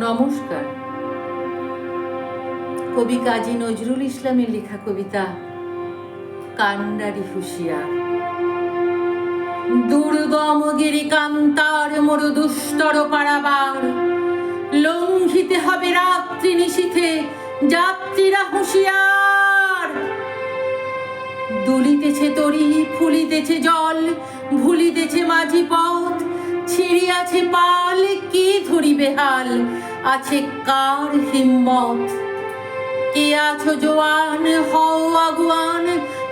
নমস্কার। কবি কাজী নজরুল ইসলামের লেখা কবিতা, কান্ডারি হুঁশিয়ার। দুর্গম গিরিকান্তার মরু দুস্তর পারাবার। লঙ্ঘিতে হবে রাত্রি নিশীথে যাত্রীরা হুঁশিয়ার। দুলিতেছে তরি, ফুলিতেছে জল, ভুলিতেছে মাঝি পথ ছিড়িয়াছে পাল, কে ধরিবে হাল? আছে কার হিম্মত? কে আছো জোয়ান? হও আগুয়ান,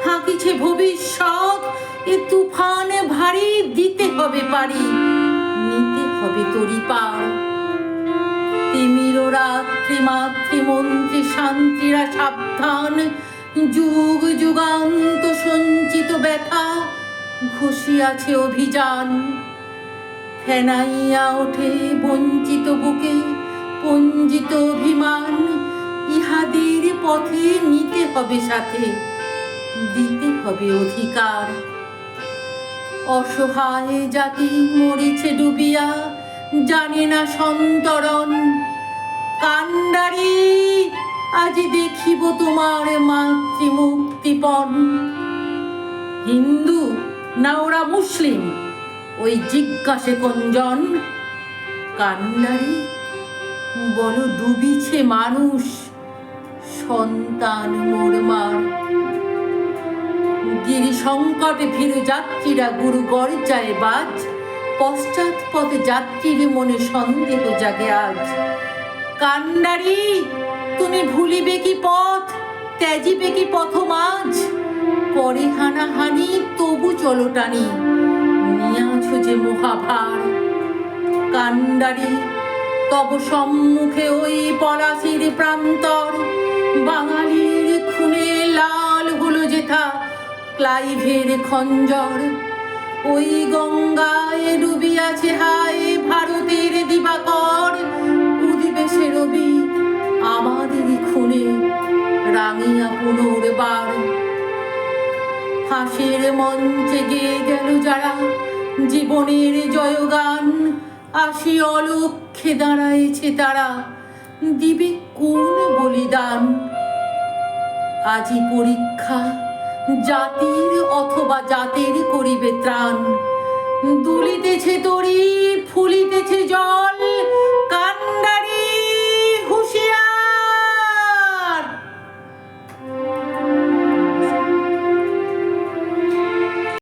হাঁকিছে ভবিষ্যৎ। এ তুফান ভারী, দিতে হবে পারি, নিতে হবে তরি পার। তিমির রাত্রি মাতৃমন্ত্রী শান্তিরা সাবধান। যুগ যুগান্ত সঞ্চিত ব্যথা, ঘষিয়াছে অভিযান। ফেনাইয়া ওঠে বঞ্চিত বুকে, পঞ্জিত অভিমান। ইহাদের পথে নিতে হবে সাথে, দিতে হবে অধিকার। অসহায় জাতি মরিছে ডুবিয়া, জানে না সন্তরণ। কান্ডারি, আজ দেখিব তোমার মাতৃমুক্তিপণ। হিন্দু না ওরা মুসলিম? ওই জিজ্ঞাসে কঞ্জন কান্ডারি বল ডুবিছে মানুষ, সন্তান মোরমার গিরি সংকটে ভীরু যাত্রীরা গুরু গরজায় বাজ, পশ্চাৎ পথে যাত্রীর মনে সন্দেহ জাগে আজ। কান্ডারি তুমি ভুলিবে কি পথ, ত্যাজিবে কি পথ মাঝ পরে হানাহানি তবু চলো টানি। নিয়াছো যে মহাভার। কান্ডারি তব সম্মুখে ওই পলাশির প্রান্তর। বাঙালির খুনে লাল হলো যেথা ক্লাইভের খঞ্জর। ওই গঙ্গায় ডুবিয়াছে হায় ভারতের দিবাকর। ফাঁসের মঞ্চে গেয়ে গেল যারা। জীবনের জয়গান, আসি অলক্ষে দাঁড়াইছে তারা। দিবে কোন বলিদান? আজি পরীক্ষা, জাতির অথবা জাতের করিবে ত্রাণ। দুলিতেছে তরি জল